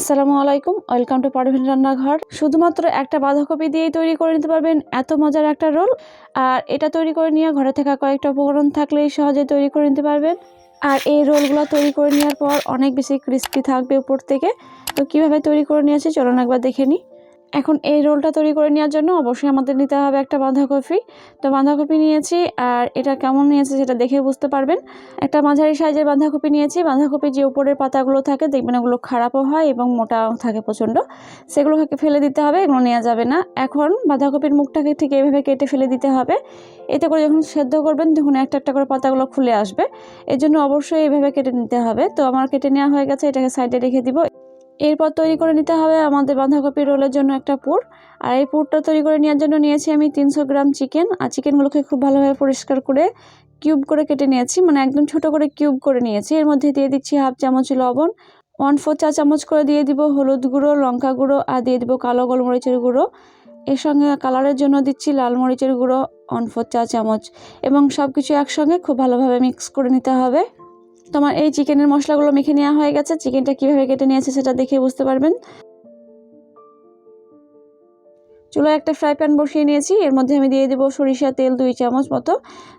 আসসালামু আলাইকুম, welcome to Parvin রান্নাঘর। শুধুমাত্র একটা বাঁধাকপি দিয়েই তৈরি করে নিতে পারবেন এত মজার একটা রোল। আর এটা তৈরি করে নিয়ে ঘরে থাকা কয়েকটা উপকরণ থাকলেই সহজে তৈরি করে নিতে পারবেন। আর এই রোলগুলো তৈরি করে নেওয়ার পর অনেক বেশি ক্রিস্পি থাকবে উপর থেকে। তো কীভাবে তৈরি করে নিয়েছি চলুন একবার দেখে নিই। এখন এই রোলটা তৈরি করে নেওয়ার জন্য অবশ্যই আমাদের নিতে হবে একটা বাঁধাকপি। তো বাঁধাকপি নিয়েছি আর এটা কেমন নিয়েছি সেটা দেখে বুঝতে পারবেন। একটা মাঝারি সাইজের বাঁধাকপি নিয়েছি। বাঁধাকপি যে উপরের পাতাগুলো থাকে দেখবেন ওগুলো খারাপও হয় এবং মোটাও থাকে প্রচণ্ড। সেগুলোকে ফেলে দিতে হবে, এগুলো নেওয়া যাবে না। এখন বাঁধাকপির মুখটাকে ঠিক এইভাবে কেটে ফেলে দিতে হবে। এতে করে যখন সেদ্ধ করবেন তখন একটা একটা করে পাতাগুলো খুলে আসবে। এর জন্য অবশ্যই এইভাবে কেটে নিতে হবে। তো আমার কেটে নেওয়া হয়ে গেছে, এটাকে সাইডে রেখে দিব। এরপর তৈরি করে নিতে হবে আমাদের বাঁধাকপি রোলের জন্য একটা পুর। আর এই পুরটা তৈরি করে নেওয়ার জন্য নিয়েছি আমি তিনশো গ্রাম চিকেন। আর চিকেনগুলোকে খুব ভালোভাবে পরিষ্কার করে কিউব করে কেটে নিয়েছি। মানে একদম ছোট করে কিউব করে নিয়েছি। এর মধ্যে দিয়ে দিচ্ছি হাফ চামচ লবণ। ওয়ান ফোর চা চামচ করে দিয়ে দিব হলুদ গুঁড়ো, লঙ্কা গুঁড়ো, আর দিয়ে দিব কালো গোলমরিচের গুঁড়ো। এর সঙ্গে কালারের জন্য দিচ্ছি লাল মরিচের গুঁড়ো, ওয়ান ফোর চা চামচ। এবং সব কিছু একসঙ্গে খুব ভালোভাবে মিক্স করে নিতে হবে। তোমার এই চিকেনের মশলাগুলো মেখে নেওয়া হয়ে গেছে। চিকেনটা কীভাবে কেটে নিয়েছে সেটা দেখে বুঝতে পারবেন। চুলায় একটা ফ্রাই প্যান বসিয়ে নিয়েছি। এর মধ্যে আমি দিয়ে দেবো সরিষা তেল দুই চামচ মতো।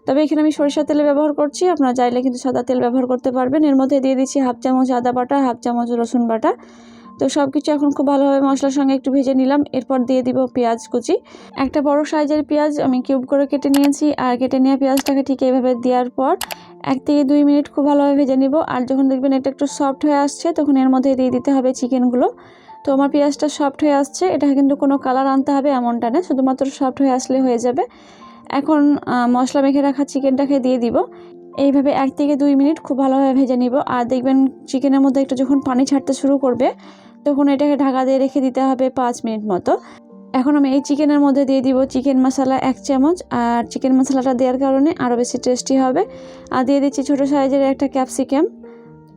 তবে এখানে আমি সরিষা তেল ব্যবহার করছি। আপনারা চাইলে কিন্তু সাদা তেল ব্যবহার করতে পারবেন। এর মধ্যে দিয়ে দিচ্ছি হাফ চামচ আদা বাটা, হাফ চামচ রসুন বাটা। তো সব কিছু এখন খুব ভালোভাবে মশলার সঙ্গে একটু ভেজে নিলাম। এরপর দিয়ে দিব পেঁয়াজ কুচি। একটা বড় সাইজের পেঁয়াজ আমি কিউব করে কেটে নিয়েছি। আর কেটে নেওয়া পেঁয়াজটাকে ঠিক এইভাবে দেওয়ার পর এক থেকে দুই মিনিট খুব ভালোভাবে ভেজে নিব। আর যখন দেখবেন এটা একটু সফট হয়ে আসছে, তখন এর মধ্যে দিয়ে দিতে হবে চিকেনগুলো। তো আমার পেঁয়াজটা সফট হয়ে আসছে, এটা কিন্তু কোনো কালার আনতে হবে এমনটা না, শুধুমাত্র সফট হয়ে আসলে হয়ে যাবে। এখন মশলা মেখে রাখা চিকেনটাকে দিয়ে দিব। এইভাবে এক থেকে দুই মিনিট খুব ভালোভাবে ভেজে নিব। আর দেখবেন চিকেনের মধ্যে একটু যখন পানি ছাড়তে শুরু করবে, তখন এটাকে ঢাকা দিয়ে রেখে দিতে হবে পাঁচ মিনিট মতো। এখন আমি এই চিকেনের মধ্যে দিয়ে দিব চিকেন মশলা এক চামচ, আর চিকেন মশলাটা দেওয়ার কারণে আরও বেশি টেস্টি হবে। আর দিয়ে দিচ্ছি ছোটো সাইজের একটা ক্যাপসিকাম।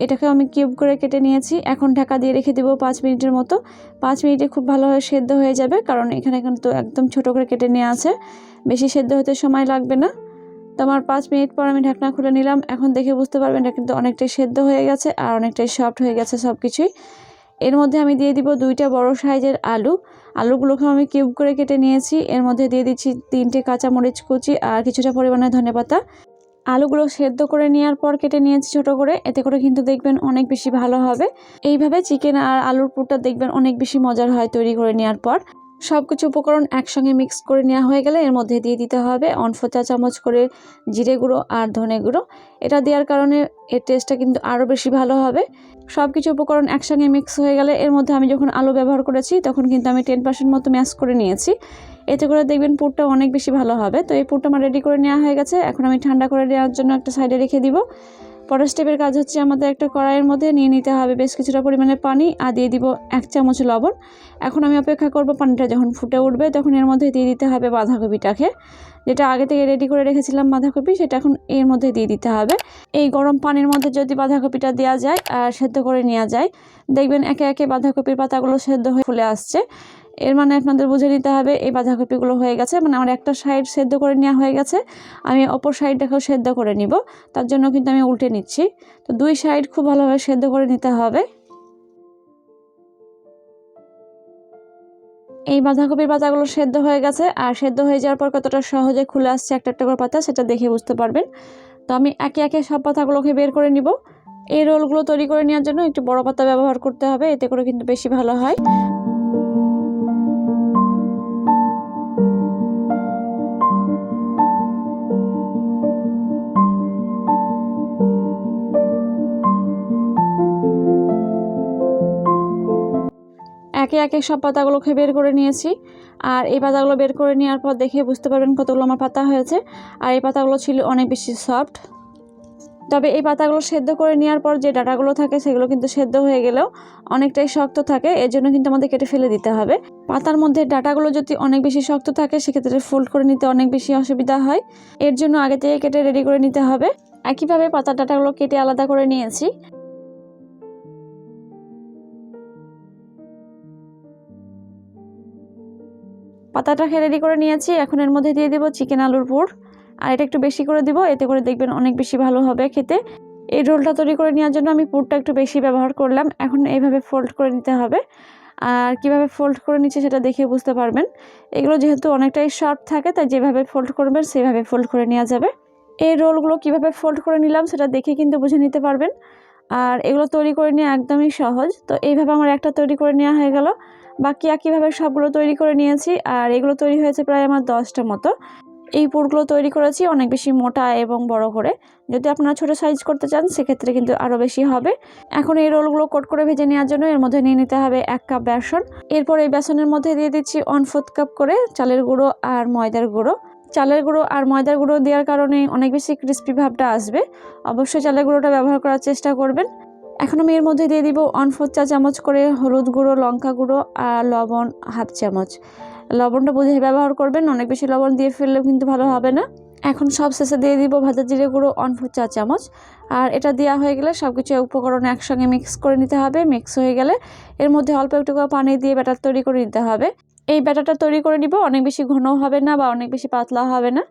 এটাকে আমি কিউব করে কেটে নিয়েছি। এখন ঢাকা দিয়ে রেখে দেবো পাঁচ মিনিটের মতো। পাঁচ মিনিটে খুব ভালোভাবে সেদ্ধ হয়ে যাবে, কারণ এখানে কিন্তু একদম ছোট করে কেটে নেওয়া আছে। বেশি সেদ্ধ হতে সময় লাগবে না। তো আমার পাঁচ মিনিট পর আমি ঢাকনা খুলে নিলাম। এখন দেখে বুঝতে পারবেন এটা কিন্তু অনেকটাই সেদ্ধ হয়ে গেছে আর অনেকটাই সফট হয়ে গেছে সব কিছুই এর মধ্যে আমি দিয়ে দিব দুইটা বড় সাইজের আলু। আলুগুলোকে আমি কিউব করে কেটে নিয়েছি। এর মধ্যে দিয়ে দিচ্ছি তিনটে কাঁচামরিচ কুচি আর কিছুটা পরিমাণে ধনেপাতা আলুগুলো সেদ্ধ করে নেওয়ার পর কেটে নিয়েছি ছোট করে। এতে করে কিন্তু দেখবেন অনেক বেশি ভালো হবে। এইভাবে চিকেন আর আলুর পুরটা দেখবেন অনেক বেশি মজার হয় তৈরি করে নেওয়ার পর। সব কিছু উপকরণ একসঙ্গে মিক্স করে নেওয়া হয়ে গেলে এর মধ্যে দিয়ে দিতে হবে অনফো চা চামচ করে জিরে গুঁড়ো আর ধনে গুঁড়ো। এটা দেওয়ার কারণে এর টেস্টটা কিন্তু আরও বেশি ভালো হবে। সব কিছু উপকরণ একসঙ্গে মিক্স হয়ে গেলে এর মধ্যে আমি যখন আলু ব্যবহার করেছি, তখন কিন্তু আমি টেন পার্সেন্ট মতো ম্যাশ করে নিয়েছি। এতে করে দেখবেন পুরটা অনেক বেশি ভালো হবে। তো এই পুরটা আমার রেডি করে নেওয়া হয়ে গেছে। এখন আমি ঠান্ডা করে নেওয়ার জন্য একটা সাইডে রেখে দিব। পরের স্টেপের কাজ হচ্ছে আমাদের একটা কড়াইয়ের মধ্যে নিয়ে নিতে হবে বেশ কিছুটা পরিমাণে পানি আর দিয়ে দিব এক চামচ লবণ। এখন আমি অপেক্ষা করব পানিটা যখন ফুটে উঠবে তখন এর মধ্যে দিয়ে দিতে হবে বাঁধাকপিটাকে। যেটা আগে থেকে রেডি করে রেখেছিলাম বাঁধাকপি সেটা এখন এর মধ্যে দিয়ে দিতে হবে। এই গরম পানির মধ্যে যদি বাঁধাকপিটা দেওয়া যায় আর সেদ্ধ করে নেওয়া যায়, দেখবেন একে একে বাঁধাকপির পাতাগুলো সেদ্ধ হয়ে ফুলে আসছে। এর মানে আপনাদের বুঝে নিতে হবে, এই বাঁধাকপিগুলো হয়ে গেছে। মানে আমার একটা সাইড সেদ্ধ করে নেওয়া হয়ে গেছে, আমি অপর সাইডটাকেও সেদ্ধ করে নিব। তার জন্য কিন্তু আমি উল্টে নিচ্ছি। তো দুই সাইড খুব ভালোভাবে সেদ্ধ করে নিতে হবে। এই বাঁধাকপির পাতাগুলো সেদ্ধ হয়ে গেছে। আর সেদ্ধ হয়ে যাওয়ার পর কতটা সহজে খুলে আসছে একটা একটা করে পাতা, সেটা দেখে বুঝতে পারবেন। তো আমি একে একে সব পাতাগুলোকে বের করে নিব। এই রোলগুলো তৈরি করে নেওয়ার জন্য একটু বড় পাতা ব্যবহার করতে হবে, এতে করে কিন্তু বেশি ভালো হয়। একে একে সব পাতাগুলোকে বের করে নিয়েছি। আর এই পাতাগুলো বের করে নেওয়ার পর দেখে বুঝতে পারবেন কতগুলো আমার পাতা হয়েছে। আর এই পাতাগুলো ছিল অনেক বেশি সফট। তবে এই পাতাগুলো সেদ্ধ করে নেওয়ার পর যে ডাটাগুলো থাকে সেগুলো কিন্তু সেদ্ধ হয়ে গেলেও অনেকটাই শক্ত থাকে। এর জন্য কিন্তু আমাদের কেটে ফেলে দিতে হবে। পাতার মধ্যে ডাটাগুলো যদি অনেক বেশি শক্ত থাকে, সেক্ষেত্রে ফোল্ড করে নিতে অনেক বেশি অসুবিধা হয়। এর জন্য আগে থেকে কেটে রেডি করে নিতে হবে। একইভাবে পাতার ডাটাগুলো কেটে আলাদা করে নিয়েছি। পাতাটাকে রেডি করে নিয়েছি। এখন এর মধ্যে দিয়ে দেবো চিকেন আলুর পুর আর এটা একটু বেশি করে দিব, এতে করে দেখবেন অনেক বেশি ভালো হবে খেতে। এই রোলটা তৈরি করে নেওয়ার জন্য আমি পুরটা একটু বেশি ব্যবহার করলাম। এখন এইভাবে ফোল্ড করে নিতে হবে। আর কীভাবে ফোল্ড করে নিচ্ছে সেটা দেখে বুঝতে পারবেন। এগুলো যেহেতু অনেকটাই শর্ট থাকে, তাই যেভাবে ফোল্ড করবেন সেভাবে ফোল্ড করে নেওয়া যাবে। এই রোলগুলো কীভাবে ফোল্ড করে নিলাম সেটা দেখে কিন্তু বুঝে নিতে পারবেন। আর এগুলো তৈরি করে নেওয়া একদমই সহজ। তো এইভাবে আমার একটা তৈরি করে নেওয়া হয়ে গেল। বাকি একইভাবে সবগুলো তৈরি করে নিয়েছি। আর এগুলো তৈরি হয়েছে প্রায় আমার দশটা মতো। এই পুরগুলো তৈরি করেছি অনেক বেশি মোটা এবং বড় করে। যদি আপনারা ছোটো সাইজ করতে চান, সেক্ষেত্রে কিন্তু আরও বেশি হবে। এখন এই রোলগুলো কোট করে ভেজে নেওয়ার জন্য এর মধ্যে নিয়ে নিতে হবে এক কাপ বেসন। এরপর এই বেসনের মধ্যে দিয়ে দিচ্ছি ফোর্থ কাপ করে চালের গুঁড়ো আর ময়দার গুঁড়ো। চালের গুঁড়ো আর ময়দার গুঁড়ো দেওয়ার কারণে অনেক বেশি ক্রিস্পি ভাবটা আসবে। অবশ্যই চালের গুঁড়োটা ব্যবহার করার চেষ্টা করবেন। এখন আমি এর মধ্যে দিয়ে দিব ওয়ান ফোর চা চামচ করে হলুদ গুঁড়ো, লঙ্কা গুঁড়ো আর লবণ হাফ চামচ। লবণটা বুঝে ব্যবহার করবেন, অনেক বেশি লবণ দিয়ে ফেললেও কিন্তু ভালো হবে না। এখন সব শেষে দিয়ে দিব ভাজা জিরে গুঁড়ো ওয়ান ফোর চা চামচ। আর এটা দেওয়া হয়ে গেলে সব কিছু উপকরণ একসঙ্গে মিক্স করে নিতে হবে। মিক্স হয়ে গেলে এর মধ্যে অল্প একটু পানি দিয়ে ব্যাটার তৈরি করে নিতে হবে। এই ব্যাটারটা তৈরি করে নিব, অনেক বেশি ঘন হবে না বা অনেক বেশি পাতলা হবে না।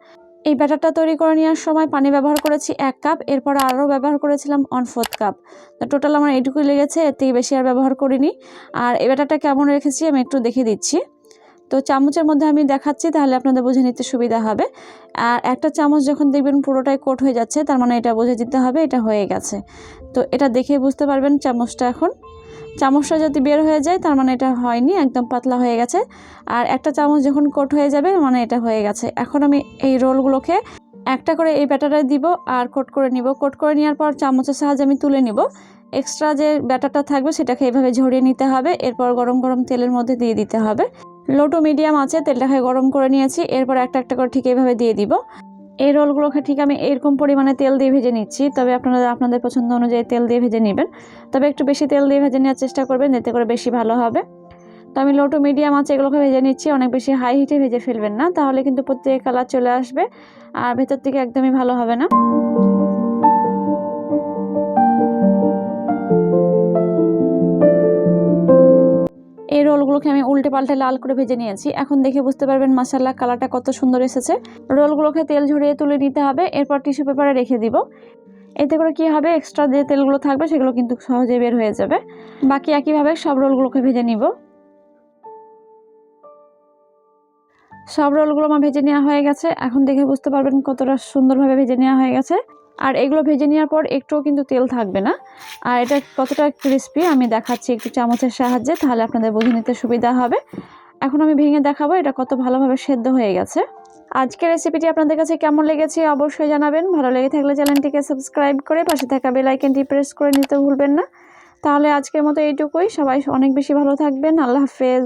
এই ব্যাটারটা তৈরি করে নেওয়ার সময় পানি ব্যবহার করেছি এক কাপ, এরপর আরও ব্যবহার করেছিলাম ওয়ান ফোর্থ কাপ তো টোটাল আমার এইটুকুই লেগেছে, এর থেকে বেশি আর ব্যবহার করিনি। আর এই ব্যাটারটা কেমন রেখেছি আমি একটু দেখে দিচ্ছি। তো চামচের মধ্যে আমি দেখাচ্ছি, তাহলে আপনাদের বুঝে নিতে সুবিধা হবে। আর একটা চামচ যখন দেখবেন পুরোটাই কোট হয়ে যাচ্ছে, তার মানে এটা বুঝে দিতে হবে, এটা হয়ে গেছে। তো এটা দেখে বুঝতে পারবেন চামচটা এখন। চামচটা যদি বের হয়ে যায়, তার মানে এটা হয়নি, একদম পাতলা হয়ে গেছে। আর একটা চামচ যখন কোট হয়ে যাবে মানে এটা হয়ে গেছে। এখন আমি এই রোলগুলোকে একটা করে এই ব্যাটারে দিব আর কোট করে নিব। কোট করে নেওয়ার পর চামচের সাহায্যে আমি তুলে নিব। এক্সট্রা যে ব্যাটারটা থাকবে, সেটাকে এইভাবে ঝরিয়ে নিতে হবে। এরপর গরম গরম তেলের মধ্যে দিয়ে দিতে হবে। লো টু মিডিয়াম আছে তেলটাকে গরম করে নিয়েছি। এরপর একটা একটা করে ঠিক এইভাবে দিয়ে দিব। এই রোলগুলোকে ঠিক আমি এরকম পরিমাণে তেল দিয়ে ভেজে নিচ্ছি। তবে আপনারা আপনাদের পছন্দ অনুযায়ী তেল দিয়ে ভেজে নেবেন। তবে একটু বেশি তেল দিয়ে ভেজে নেওয়ার চেষ্টা করবেন, এতে করে বেশি ভালো হবে। তো আমি লো টু মিডিয়াম আছে, এগুলোকে ভেজে নিচ্ছি। অনেক বেশি হাই হিটে ভেজে ফেলবেন না। তাহলে কিন্তু প্রত্যেক কালার চলে আসবে। আর ভেতর থেকে একদমই ভালো হবে না। রোলগুলোকে আমি উল্টে পাল্টে লাল করে ভেজে নিয়েছি। এখন দেখে বুঝতে পারবেন মাসাল্লা কালারটা কত সুন্দর এসেছে। রোলগুলোকে তেল ঝরিয়ে তুলে নিতে হবে, এরপর টিস্যু পেপারে রেখে দিব। এতে করে কি হবে, এক্সট্রা যে তেলগুলো থাকবে সেগুলো কিন্তু সহজে বের হয়ে যাবে। বাকি একইভাবে সব রোলগুলোকে ভেজে নিব। সব রোলগুলো আমার ভেজে নেওয়া হয়ে গেছে। এখন দেখে বুঝতে পারবেন কতটা সুন্দরভাবে ভেজে নেওয়া হয়ে গেছে। আর এগুলো ভেজে নেওয়ার পর একটুও কিন্তু তেল থাকবে না। আর এটা কতটা ক্রিস্পি আমি দেখাচ্ছি একটু চামচের সাহায্যে, তাহলে আপনাদের বুঝে নিতে সুবিধা হবে। এখন আমি ভেঙে দেখাবো এটা কত ভালোভাবে সেদ্ধ হয়ে গেছে। আজকের রেসিপিটি আপনাদের কাছে কেমন লেগেছে অবশ্যই জানাবেন। ভালো লেগে থাকলে চ্যানেলটিকে সাবস্ক্রাইব করে পাশে থাকা বেল আইকনটি প্রেস করে নিতে ভুলবেন না। তাহলে আজকের মতো এইটুকুই। সবাই অনেক বেশি ভালো থাকবেন। আল্লাহ হাফেজ।